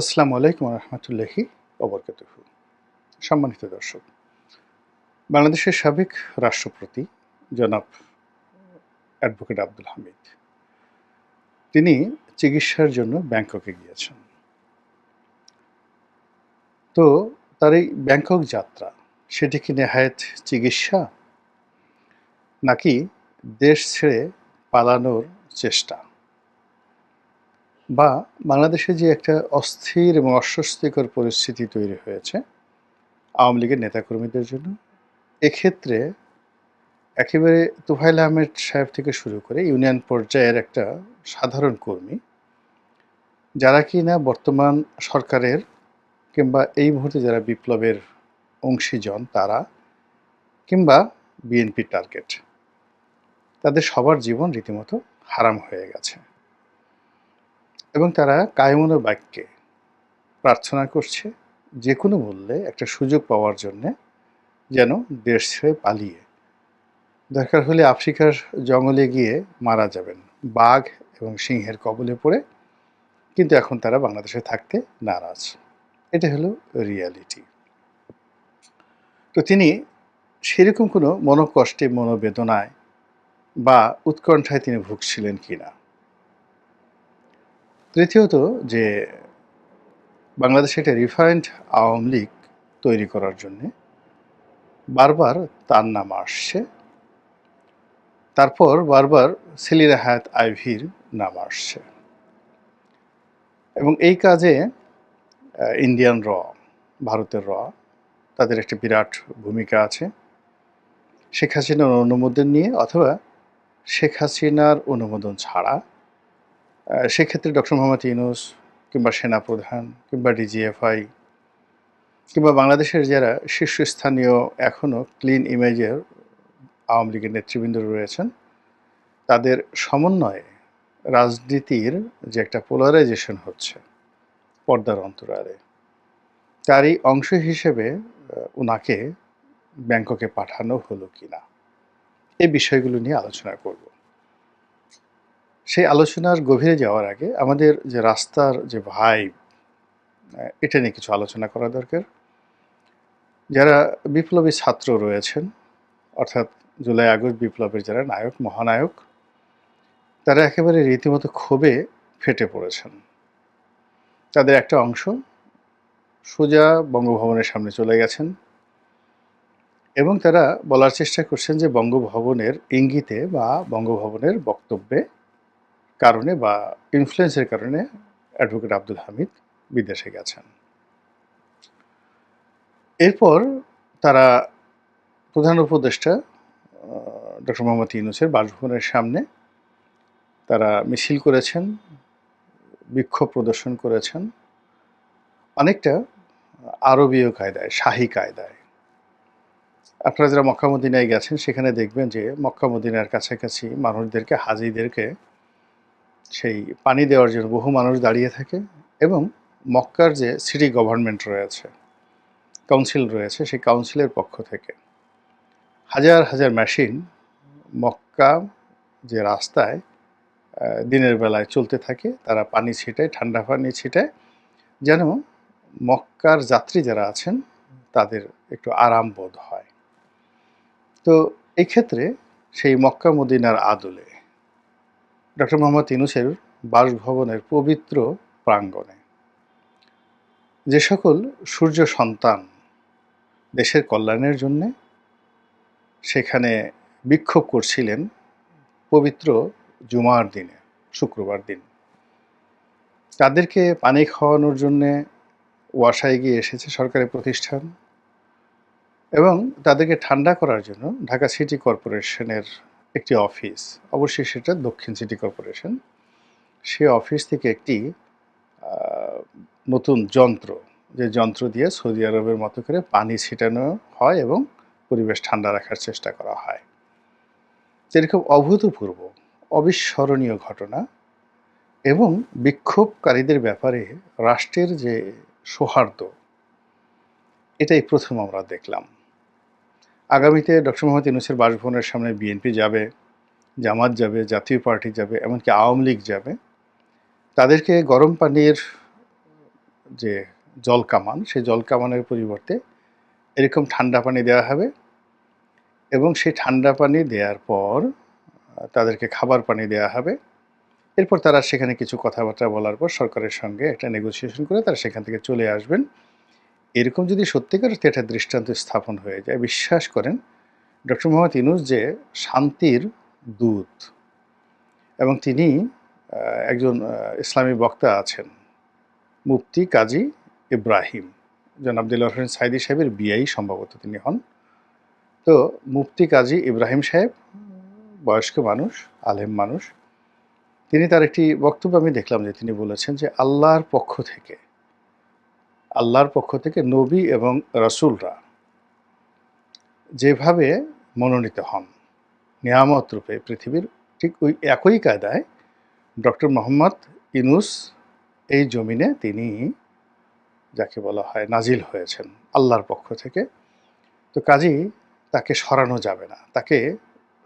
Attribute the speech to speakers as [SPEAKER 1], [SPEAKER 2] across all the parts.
[SPEAKER 1] আসসালামু আলাইকুম রহমতুল্লাহি অবরকাতুহ সম্মানিত দর্শক, বাংলাদেশের সাবেক রাষ্ট্রপতি জনাব অ্যাডভোকেট আব্দুল হামিদ, তিনি চিকিৎসার জন্য ব্যাংককে গিয়েছেন। তো তার এই ব্যাংকক যাত্রা, সেটি কি নেহায়েত চিকিৎসা? নাকি দেশ ছেড়ে পালানোর চেষ্টা? বা বাংলাদেশে যে একটা অস্থির এবং অস্বস্তিকর পরিস্থিতি তৈরি হয়েছে আওয়ামী লীগের নেতাকর্মীদের জন্য, এক্ষেত্রে একেবারে তুফাইল আহমেদ সাহেব থেকে শুরু করে ইউনিয়ন পর্যায়ের একটা সাধারণ কর্মী, যারা কি না বর্তমান সরকারের কিংবা এই মুহূর্তে যারা বিপ্লবের অংশীজন তারা কিংবা বিএনপি টার্গেট তাদের সবার জীবন রীতিমতো হারাম হয়ে গেছে। এবং তারা কায়মন বাক্যে প্রার্থনা করছে যে কোনো মূল্যে একটা সুযোগ পাওয়ার জন্যে যেন দেশ ছেড়ে পালিয়ে। দরকার হলে আফ্রিকার জঙ্গলে গিয়ে মারা যাবেন, বাঘ এবং সিংহের কবলে পড়ে। কিন্তু এখন তারা বাংলাদেশে থাকতে নারাজ। এটা হলো রিয়ালিটি। তো তিনি সেরকম কোনো মনোকষ্টে, মনোবেদনায় বা উৎকণ্ঠায় তিনি ভুগছিলেন কিনা? তৃতীয়ত যে বাংলাদেশে একটা রিফাইন্ড আওয়ামী লীগ তৈরি করার জন্যে বারবার তার নাম আসছে। তারপর বারবার সেলির হায়াত আইভির নাম আসছে। এবং এই কাজে ইন্ডিয়ান র, ভারতের র, তাদের একটি বিরাট ভূমিকা আছে। শেখ হাসিনার অনুমোদন নিয়ে অথবা শেখ হাসিনার অনুমোদন ছাড়া সেক্ষেত্রে ডক্টর মোহাম্মদ ইউনুস কিংবা সেনাপ্রধান কিংবা ডিজিএফআই কিংবা বাংলাদেশের যারা শীর্ষস্থানীয় এখনও ক্লিন ইমেজের আওয়ামী লীগের নেতৃবৃন্দ রয়েছেন, তাদের সমন্বয়ে রাজনীতির যে একটা পোলারাইজেশন হচ্ছে পর্দার অন্তরালে, তারই অংশ হিসেবে ওনাকে ব্যাংককে পাঠানো হলো কিনা এই বিষয়গুলো নিয়ে আলোচনা করব। সেই আলোচনার গভীরে যাওয়ার আগে আমাদের যে রাস্তার যে ভাই এটা নিয়ে কিছু আলোচনা করা দরকার। যারা বিপ্লবী ছাত্র রয়েছেন, অর্থাৎ জুলাই আগস্ট বিপ্লবের যারা নায়ক, মহানায়ক, তারা একেবারে রীতিমতো ক্ষোভে ফেটে পড়েছেন। তাদের একটা অংশ সোজা বঙ্গভবনের সামনে চলে গেছেন এবং তারা বলার চেষ্টা করছেন যে বঙ্গভবনের ইঙ্গিতে বা বঙ্গভবনের বক্তব্যে কারণে বা ইনফ্লুয়েন্সের কারণে অ্যাডভোকেট আব্দুল হামিদ বিদেশে গেছেন। এরপর তারা প্রধান উপদেষ্টা ডক্টর মোহাম্মদ ইউনুসের বাসভবনের সামনে তারা মিছিল করেছেন, বিক্ষোভ প্রদর্শন করেছেন। অনেকটা আরবীয় কায়দায়, শাহী কায়দায়। আপনারা যারা মক্কামুদ্দিনায় গেছেন, সেখানে দেখবেন যে মক্কামুদ্দিনার কাছাকাছি মানুষদেরকে, হাজিদেরকে সেই পানি দেওয়ার জন্য বহু মানুষ দাঁড়িয়ে থাকে এবং মক্কার যে সিটি গভর্নমেন্ট রয়েছে কাউন্সিল রয়েছে, সেই কাউন্সিলের পক্ষ থেকে হাজার হাজার মেশিন মক্কা যে রাস্তায় দিনের বেলায় চলতে থাকে, তারা পানি ছিটায়, ঠান্ডা পানি ছিটায়, যেন মক্কার যাত্রী যারা আছেন, তাদের একটু আরাম বোধ হয়। তো এই ক্ষেত্রে সেই মক্কা মদিনার আদলে ডক্টর মোহাম্মদ ইনুসের বাসভবনের পবিত্র প্রাঙ্গণে। যে সকল সূর্য সন্তান দেশের কল্যাণের জন্যে সেখানে বিক্ষোভ করছিলেন পবিত্র জুমার দিনে, শুক্রবার দিন। তাদেরকে পানি খাওয়ানোর জন্যে ওয়াসায় গিয়ে এসেছে সরকারি প্রতিষ্ঠান এবং তাদেরকে ঠান্ডা করার জন্য ঢাকা সিটি কর্পোরেশনের একটি অফিস, অবশ্যই সেটা দক্ষিণ সিটি কর্পোরেশন। সে অফিস থেকে একটি নতুন যন্ত্র, যে যন্ত্র দিয়ে সৌদি আরবের মতো করে পানি ছিটানো হয় এবং পরিবেশ ঠান্ডা রাখার চেষ্টা করা হয়। যেরকম অভূতপূর্ব, অবিস্মরণীয় ঘটনা এবং বিক্ষোভকারীদের ব্যাপারে রাষ্ট্রের যে সৌহার্দ্য, এটাই প্রথম আমরা দেখলাম। আগামীতে ডক্টর মোহাম্মদ ইউনুসের বাসভবনের সামনে বিএনপি যাবে, জামাত যাবে, জাতীয় পার্টি যাবে, এমনকি আওয়ামী লীগ যাবে, তাদেরকে গরম পানির যে জল কামান, সেই জল কামানের পরিবর্তে এরকম ঠান্ডা পানি দেওয়া হবে এবং সেই ঠান্ডা পানি দেওয়ার পর, তাদেরকে খাবার পানি দেওয়া হবে। এরপর তারা সেখানে কিছু কথাবার্তা বলার পর সরকারের সঙ্গে একটা নেগোসিয়েশন করে তারা সেখান থেকে চলে আসবেন। এরকম যদি সত্যিকার অর্থে একটা দৃষ্টান্ত স্থাপন হয়ে যায়, বিশ্বাস করেন, ডক্টর মোহাম্মদ ইনুস যে শান্তির দূত এবং তিনি একজন ইসলামী বক্তা আছেন, মুফতি কাজী ইব্রাহিম। জন আবদুল্লাহ হোসেন সাইদি সাহেবের বিয়াই সম্ভবত তিনি হন। তো মুফতি কাজী ইব্রাহিম সাহেব, বয়স্ক মানুষ, আলেম মানুষ, তিনি তার একটি বক্তব্য আমি দেখলাম যে তিনি বলেছেন যে আল্লাহর পক্ষ থেকে আল্লাহর পক্ষ থেকে নবী এবং রসুলরা যেভাবে মনোনীত হন, নিয়ামত রূপে পৃথিবীর ঠিক ওই একই কায়দায় ডক্টর মোহাম্মদ ইনুস এই জমিনে তিনি যাকে বলা হয় নাজিল হয়েছেন আল্লাহর পক্ষ থেকে। তো কাজেই তাকে সরানো যাবে না। তাকে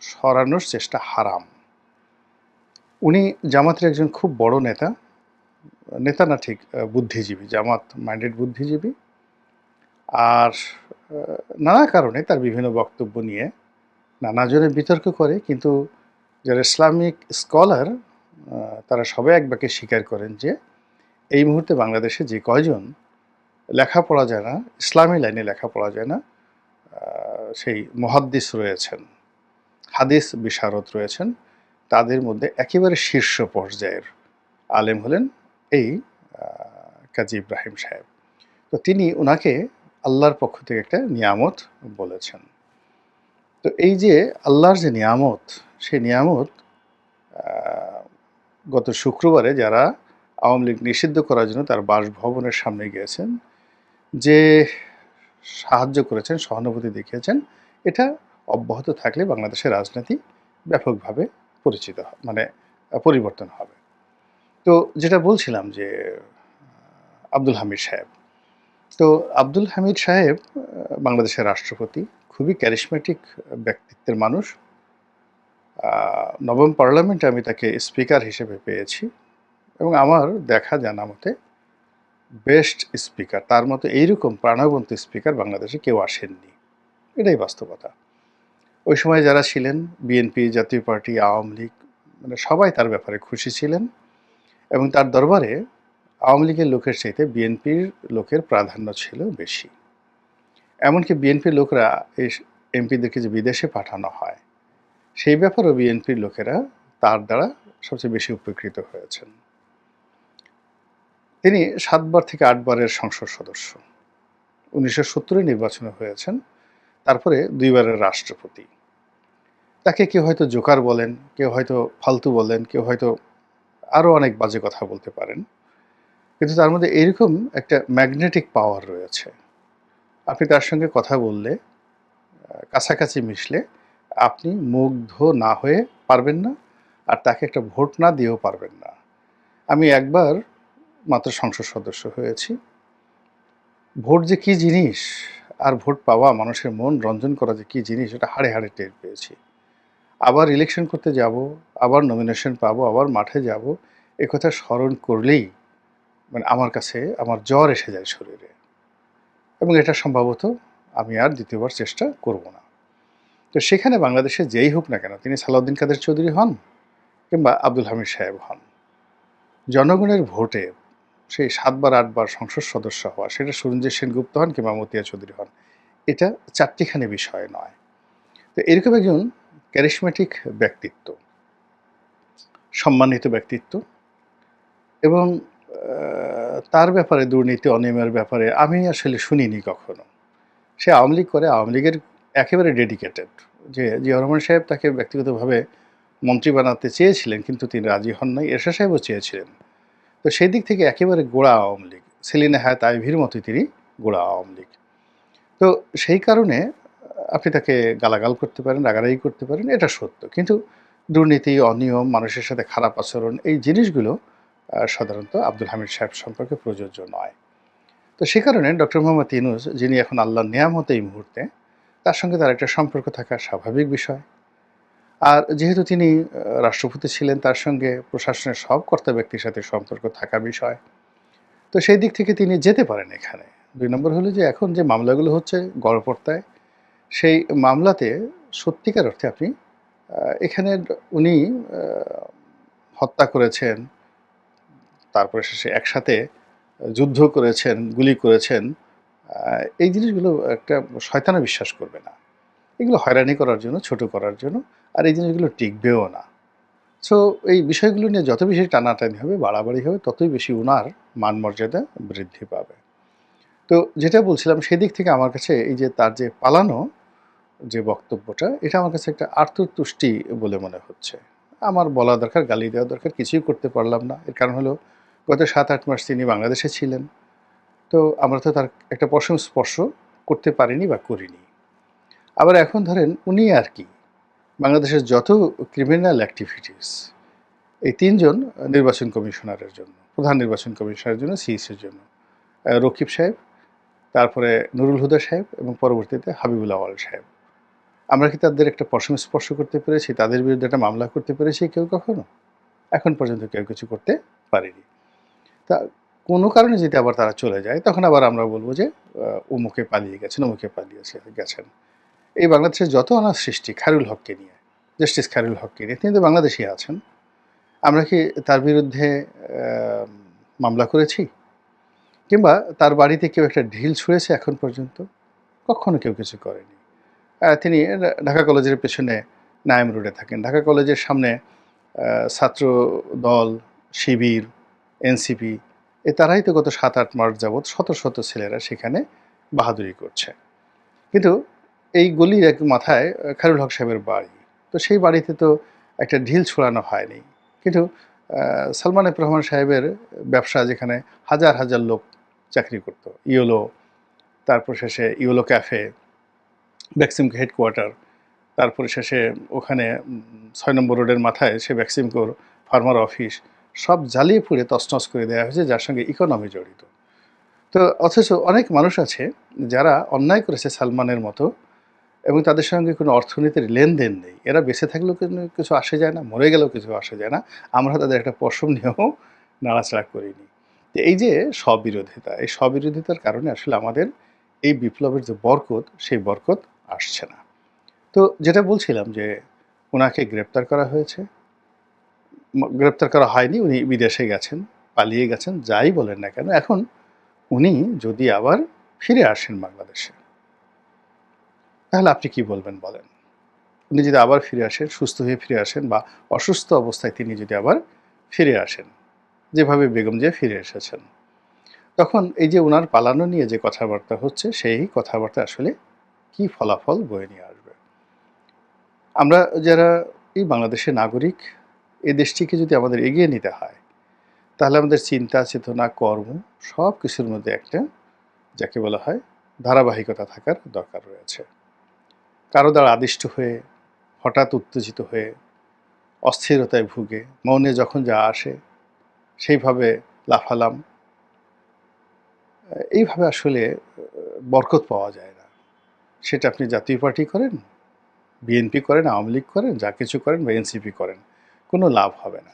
[SPEAKER 1] সরানোর চেষ্টা হারাম। উনি জামাতের একজন খুব বড় নেতা। নেতা না ঠিক বুদ্ধিজীবী, জামাত মাইন্ডেড বুদ্ধিজীবী। আর নানা কারণে তার বিভিন্ন বক্তব্য নিয়ে নানাজনে বিতর্ক করে, কিন্তু যারা ইসলামিক স্কলার তারা সবাই এক বাক্যে স্বীকার করেন যে, এই মুহূর্তে বাংলাদেশে যে কয়জন লেখাপড়া যায় না, ইসলামী লাইনে লেখাপড়া যায় না সেই মহাদ্দিস রয়েছেন, হাদিস বিশারদ রয়েছেন, তাদের মধ্যে একেবারে শীর্ষ পর্যায়ের আলেম হলেন এই কাজী ইব্রাহিম সাহেব। তো তিনি ওনাকে আল্লাহর পক্ষ থেকে একটা নিয়ামত বলেছেন। তো এই যে আল্লাহর যে নিয়ামত, সেই নিয়ামত গত শুক্রবারে যারা আওয়ামী লীগ নিষিদ্ধ করার জন্য তার বাসভবনের সামনে গিয়েছেন, যে সাহায্য করেছেন, সহানুভূতি দেখিয়েছেন, এটা অব্যাহত থাকলে বাংলাদেশের রাজনীতি ব্যাপকভাবে পরিচিত মানে পরিবর্তন হবে। তো যেটা বলছিলাম যে আব্দুল হামিদ সাহেব। তো আব্দুল হামিদ সাহেব বাংলাদেশের রাষ্ট্রপতি, খুবই ক্যারিসমেটিক ব্যক্তিত্বের মানুষ। নবম পার্লামেন্টে আমি তাকে স্পিকার হিসেবে পেয়েছি এবং আমার দেখা জানা মতে বেস্ট স্পিকার তার মতো এইরকম প্রাণবন্ত স্পিকার বাংলাদেশে কেউ আসেননি। এটাই বাস্তবতা। ওই সময় যারা ছিলেন বিএনপি জাতীয় পার্টি, আওয়ামী লীগ মানে সবাই তার ব্যাপারে খুশি ছিলেন। এবং তার দরবারে আওয়ামী লীগের লোকের চাইতে বিএনপির লোকের প্রাধান্য ছিল বেশি। এমনকি বিএনপির লোকরা এই এমপিদেরকে যে বিদেশে পাঠানো হয়, সেই ব্যাপারেও বিএনপির লোকেরা তার দ্বারা সবচেয়ে বেশি উপকৃত হয়েছেন। তিনি সাতবার থেকে আটবারের সংসদ সদস্য। উনিশশো সত্তরে নির্বাচনে হয়েছেন, তারপরে দুইবারের রাষ্ট্রপতি। তাকে কেউ হয়তো জোকার বলেন, কেউ হয়তো ফালতু বলেন, কেউ হয়তো আরও অনেক বাজে কথা বলতে পারেন। কিন্তু তার মধ্যে এরকম একটা ম্যাগনেটিক পাওয়ার রয়েছে। আপনি তার সঙ্গে কথা বললে কাছাকাছি মিশলে, আপনি মুগ্ধ না হয়ে পারবেন না, আর তাকে একটা ভোট না দিয়েও পারবেন না। আমি একবার মাত্র সংসদ সদস্য হয়েছি। ভোট যে কী জিনিস, আর ভোট পাওয়া মানুষের মন রঞ্জন করা যে কী জিনিস, এটা হাড়ে হাড়ে টের পেয়েছি। আবার ইলেকশন করতে যাব, আবার নমিনেশন পাবো, আবার মাঠে যাব কথা স্মরণ করলেই মানে আমার কাছে আমার জ্বর এসে যায় শরীরে। এবং এটা সম্ভবত আমি আর দ্বিতীয়বার চেষ্টা করব না। তো সেখানে বাংলাদেশে যেই হোক না কেন, তিনি সালাউদ্দিন কাদের চৌধুরী হন কিংবা আব্দুল হামিদ সাহেব হন। জনগণের ভোটে সেই সাতবার, আটবার সংসদ সদস্য হওয়া, সেটা সুরঞ্জিত সেনগুপ্ত হন কিংবা মতিয়া চৌধুরী হন, এটা চারটিখানি বিষয় নয়। তো এরকম একজন ক্যারিসমেটিক ব্যক্তিত্ব, সম্মানিত ব্যক্তিত্ব এবং তার ব্যাপারে দুর্নীতি অনিয়মের ব্যাপারে আমি আসলে শুনিনি কখনো। সে আওয়ামী লীগ করে, আওয়ামী লীগের একেবারে ডেডিকেটেড যে জিয়া রহমান সাহেব তাকে ব্যক্তিগতভাবে মন্ত্রী বানাতে চেয়েছিলেন কিন্তু তিনি রাজি হন নাই এরশা সাহেবও চেয়েছিলেন। তো সেই দিক থেকে একেবারে গোড়া আওয়ামী লীগ, সেলিনা হায়াত আইভির মতোই তিনি গোড়া আওয়ামী লীগ। তো সেই কারণে আপনি তাকে গালাগাল করতে পারেন, রাগারাগি করতে পারেন, এটা সত্য। কিন্তু দুর্নীতি, অনিয়ম, মানুষের সাথে খারাপ আচরণ, এই জিনিসগুলো সাধারণত আব্দুল হামিদ সাহেব সম্পর্কে প্রযোজ্য নয়। তো সে কারণে ডক্টর মোহাম্মদ ইনুস যিনি এখন আল্লাহর নিয়ামত এই মুহূর্তে, তার সঙ্গে তার একটা সম্পর্ক থাকা স্বাভাবিক বিষয়। আর যেহেতু তিনি রাষ্ট্রপতি ছিলেন, তার সঙ্গে প্রশাসনের সব কর্তা ব্যক্তির সাথে সম্পর্ক থাকা বিষয়। তো সেই দিক থেকে তিনি যেতে পারেন এখানে। দুই নম্বর হলো যে এখন যে মামলাগুলো হচ্ছে গড়পড়তায় সেই মামলাতে সত্যিকার অর্থে আপনি এখানে উনি হত্যা করেছেন, তারপরে শেষে একসাথে যুদ্ধ করেছেন, গুলি করেছেন এই জিনিসগুলো একটা শয়তানা বিশ্বাস করবে না। এগুলো হয়রানি করার জন্য, ছোট করার জন্য, আর এই জিনিসগুলো টিকবেও না। সো এই বিষয়গুলো নিয়ে যত বেশি টানাটানি হবে, বাড়াবাড়ি হবে, ততই বেশি ওনার মান মর্যাদা বৃদ্ধি পাবে। তো যেটা বলছিলাম, সেদিক থেকে আমার কাছে এই যে তার যে পালানো যে বক্তব্যটা, এটা আমার কাছে একটা আত্মতুষ্টি বলে মনে হচ্ছে। আমার বলা দরকার, গালি দেওয়া দরকার, কিছুই করতে পারলাম না। এর কারণ হলো, গত সাত আট মাস তিনি বাংলাদেশে ছিলেন। তো আমরা তো তার একটা পশম স্পর্শ করতে পারিনি বা করিনি। আবার এখন ধরেন, উনি আর কি, বাংলাদেশের যত ক্রিমিনাল অ্যাক্টিভিটিস এই তিনজন নির্বাচন কমিশনারের জন্য, প্রধান নির্বাচন কমিশনারের জন্য সিইসির জন্য। রকিব সাহেব, তারপরে নুরুল হুদা সাহেব এবং পরবর্তীতে হাবিবুল আওয়াল সাহেব। আমরা কি তাদের একটা পশম স্পর্শ করতে পেরেছি? তাদের বিরুদ্ধে একটা মামলা করতে পেরেছি কেউ কখনো? এখন পর্যন্ত কেউ কিছু করতে পারেনি। তা কোনো কারণে যদি আবার তারা চলে যায়, তখন আবার আমরা বলব যে অমুকে পালিয়ে গেছেন অমুকে পালিয়ে গেছেন। এই বাংলাদেশের যত অনার সৃষ্টি খারুল হককে নিয়ে, জাস্টিস খায়রুল হককে নিয়ে, তিনি তো বাংলাদেশি আছেন। আমরা কি তার বিরুদ্ধে মামলা করেছি? কিংবা তার বাড়িতে কেউ একটা ঢিল ছুঁড়েছে এখন পর্যন্ত? কখনো কেউ কিছু করেনি। তিনি ঢাকা কলেজের পেছনে নাইম রোডে থাকেন। ঢাকা কলেজের সামনে ছাত্র দল, শিবির, এনসিপি, এ তারাই তো গত সাত আট মাস যাবৎ শত শত ছেলেরা সেখানে বাহাদুরি করছে। কিন্তু এই গলির এক মাথায় খারুল হক সাহেবের বাড়ি। তো সেই বাড়িতে তো একটা ঢিল ছোড়ানো হয়নি। কিন্তু সালমান রহমান সাহেবের ব্যবসা যেখানে হাজার হাজার লোক চাকরি করত। ইয়োলো, তারপর শেষে ইয়োলো ক্যাফে ভ্যাক্সিমকো হেডকোয়ার্টার তারপরে শেষে ওখানে ছয় নম্বর রোডের মাথায় সে ভ্যাক্সিমকোর ফার্মার অফিস সব জ্বালিয়ে পুড়ে তছনছ করে দেওয়া হয়েছে, যার সঙ্গে ইকোনমি জড়িত। তো অথচ অনেক মানুষ আছে যারা অন্যায় করেছে সালমানের মতো এবং তাদের সঙ্গে কোনো অর্থনীতির লেনদেন নেই। এরা বেঁচে থাকলেও কিন্তু কিছু আসে যায় না, মরে গেলেও কিছু আসে যায় না। আমরা তাদের একটা পশম নিয়েও নাড়াচাড়া করিনি। এই যে স্ববিরোধিতা, এই স্ববিরোধিতার কারণে আসলে আমাদের এই বিপ্লবের যে বরকত, সেই বরকত আসছে না। তো যেটা বলছিলাম যে ওনাকে গ্রেপ্তার করা হয়েছে। গ্রেপ্তার করা হয়নি, উনি বিদেশে গেছেন, পালিয়ে গেছেন, যাই বলেন না কেন, এখন উনি যদি আবার ফিরে আসেন বাংলাদেশে, তাহলে আপনি কি বলবেন বলেন? উনি যদি আবার ফিরে আসেন, সুস্থ হয়ে ফিরে আসেন বা অসুস্থ অবস্থায় তিনি যদি আবার ফিরে আসেন, যেভাবে বেগম যে ফিরে এসেছেন, তখন এই যে ওনার পালানো নিয়ে যে কথাবার্তা হচ্ছে, সেই কথাবার্তা আসলে কি ফলাফল বয়ে নিয়ে আসবে? আমরা যারা এই বাংলাদেশের নাগরিক, এই দেশটিকে যদি আমাদের এগিয়ে নিতে হয়, তাহলে আমাদের চিন্তা, চেতনা, কর্ম সব কিছুর মধ্যে একটা যাকে বলা হয় ধারাবাহিকতা থাকার দরকার রয়েছে। কারও দ্বারা আদিষ্ট হয়ে, হঠাৎ উত্তেজিত হয়ে, অস্থিরতায় ভুগে, মনে যখন যা আসে, সেইভাবে লাফালাম, এইভাবে আসলে বরকত পাওয়া যায় না। সেটা আপনি জাতীয় পার্টি করেন, বিএনপি করেন, আওয়ামী লীগ করেন, যা কিছু করেন বা এনসিপি করেন, কোনো লাভ হবে না।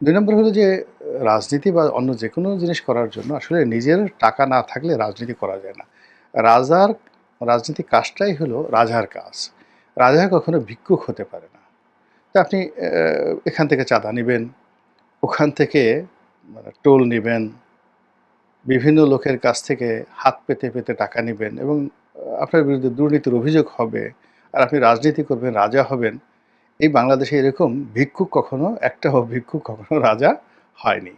[SPEAKER 1] দুই নম্বর হলো যে, রাজনীতি বা অন্য যে কোনো জিনিস করার জন্য আসলে নিজের টাকা না থাকলে রাজনীতি করা যায় না। রাজার, রাজনীতি কাজটাই হলো রাজার কাজ। রাজা কখনো ভিক্ষুক হতে পারে না। তা আপনি এখান থেকে চাঁদা নেবেন, ওখান থেকে মানে টোল নেবেন, বিভিন্ন লোকের কাছ থেকে হাত পেতে পেতে টাকা নেবেন এবং আপনার বিরুদ্ধে দুর্নীতির অভিযোগ হবে আর আপনি রাজনীতি করবেন, রাজা হবেন, এই বাংলাদেশে এরকম ভিক্ষুক কখনো, একটা ভিক্ষুক কখনো রাজা হয়নি।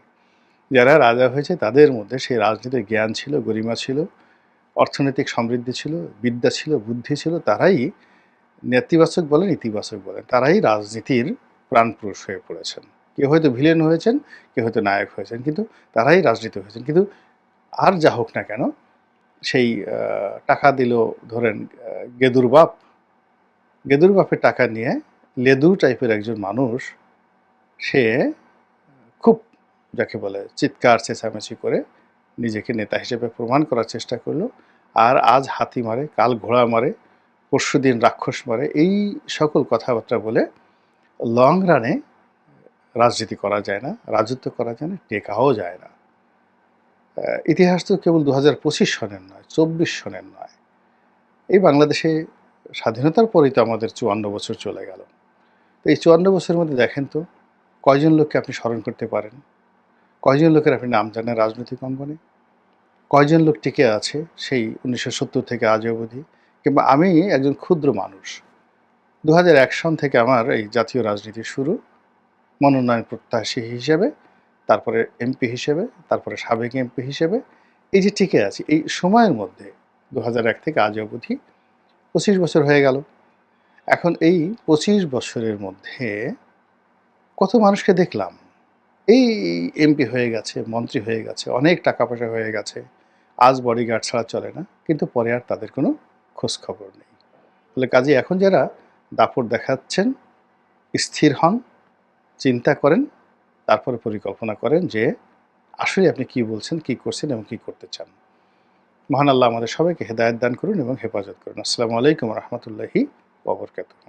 [SPEAKER 1] যারা রাজা হয়েছে তাদের মধ্যে সেই রাজনীতির জ্ঞান ছিল, গরিমা ছিল, অর্থনৈতিক সমৃদ্ধি ছিল, বিদ্যা ছিল, বুদ্ধি ছিল, তারাই নেতিবাচক বলেন, ইতিবাচক বলেন, তারাই রাজনীতির প্রাণপুরুষ হয়ে পড়েছেন। কেউ হয়তো ভিলেন হয়েছেন, কেউ হয়তো নায়ক হয়েছেন, কিন্তু তারাই রাজনীতি হয়েছেন। কিন্তু আর যা হোক না কেন সেই টাকা দিল ধরেন আহ, গেদুর বাপ। গেদুর বাপের টাকা নিয়ে লেদু টাইপের একজন মানুষ সে খুব যাকে বলে চিৎকার চেঁচামেচি করে নিজেকে নেতা হিসেবে প্রমাণ করার চেষ্টা করল। আর আজ হাতি মারে কাল ঘোড়া মারে পরশুদিন রাক্ষস মারে এই সকল কথাবার্তা বলে লং রানে রাজনীতি করা যায় না রাজত্ব করা যায় না টেকাও যায় না। ইতিহাস তো কেবল দু হাজার পঁচিশ সনের নয়, চব্বিশ সনের নয়। এই বাংলাদেশে স্বাধীনতার পরেই তো আমাদের চুয়ান্ন বছর চলে গেল। তো এই চুয়ান্ন বছরের মধ্যে দেখেন তো, কয়জন লোককে আপনি স্মরণ করতে পারেন? কয়জন লোকের আপনি নাম জানেন রাজনৈতিক অঙ্গনে? কয়জন লোক টিকে আছে সেই উনিশশো সত্তর থেকে আজ অবধি? কিংবা আমি একজন ক্ষুদ্র মানুষ দু সন থেকে আমার এই জাতীয় রাজনীতি শুরু, মনোনয়ন প্রত্যাশী হিসেবে তারপরে এমপি হিসেবে, তারপরে সাবেক এমপি হিসেবে, এই যে টিকে আছি, এই সময়ের মধ্যে দু এক থেকে আজ অবধি পঁচিশ বছর হয়ে গেল। এখন এই পঁচিশ বছরের মধ্যে কত মানুষকে দেখলাম। এই এমপি হয়ে গেছে, মন্ত্রী হয়ে গেছে, অনেক টাকা পয়সা হয়ে গেছে, আজ বডিগার্ড ছাড়া চলে না, কিন্তু পরে আর তাদের কোনো খোঁজ খবর নেই। তাহলে কাজে এখন যারা দাপট দেখাচ্ছেন, স্থির হন, চিন্তা করেন তারপরে পরিকল্পনা করেন যে আসলে আপনি কি বলছেন, কি করছেন এবং কি করতে চান। মহান আল্লাহ আমাদের সবাইকে হেদায়ত দান করুন এবং হেফাজত করুন। আসসালামু আলাইকুম রহমতুল্লাহি ওবরকাতুহ